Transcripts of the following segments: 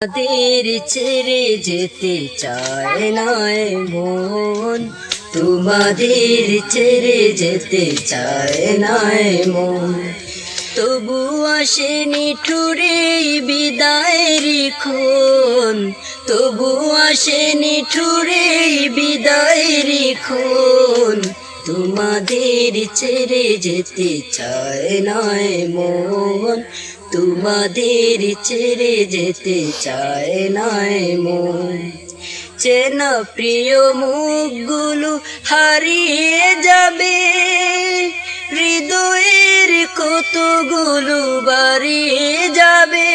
আমাদের ছেড়ে যেতে চায় নয় মন তোমাদের ছেড়ে যেতে চায় নয় মন তবু আসেনি ঠুরে বিদায়ের খন। তবু আসেনি ঠুরে বিদায়ের খন। তোমাদের ছেড়ে যেতে চায় নয় মন তোমাদের ছেড়ে যেতে চায় নয় মন চেনা প্রিয় মুখগুলো হারিয়ে যাবে, হৃদয়ের কতগুলো বাড়িয়ে যাবে।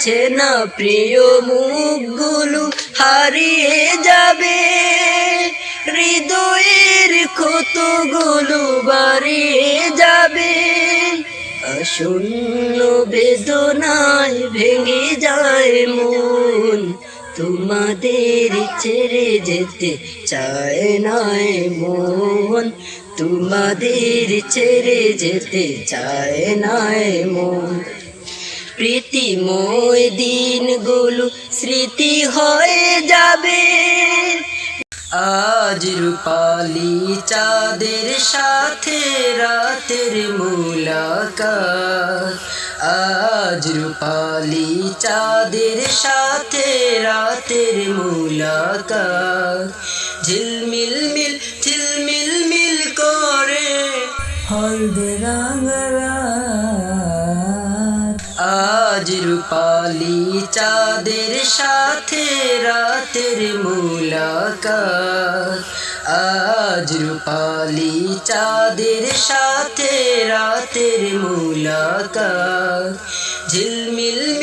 চেনা প্রিয় মুখগুলো হারিয়ে যাবে, হৃদয়ের কতগুলো বাড়িয়ে যাবে। শূন্য বেদনায় ভেঙে যায় মন। তোমাদের ছেড়ে যেতে চায় নাই মন। তোমাদের ছেড়ে যেতে চায় নয় মন। প্রীতিময় দিনগুলো স্মৃতি হয়ে যাবে। আজ রূপালি চাঁদের সাথে রাতের মুলাকাত। আজ রূপালি চাঁদের সাথে রাতের মুলাকাত। ঝিলমিল মিল ঝিলমিল মিল করে হলদে রাঙারাত আজ রূপালি চাঁদের সাথে রাতের মুলাকাত। আজ রূপালি চাঁদের সাথে রাতের মুলাকাত। ঝিলমিল মিল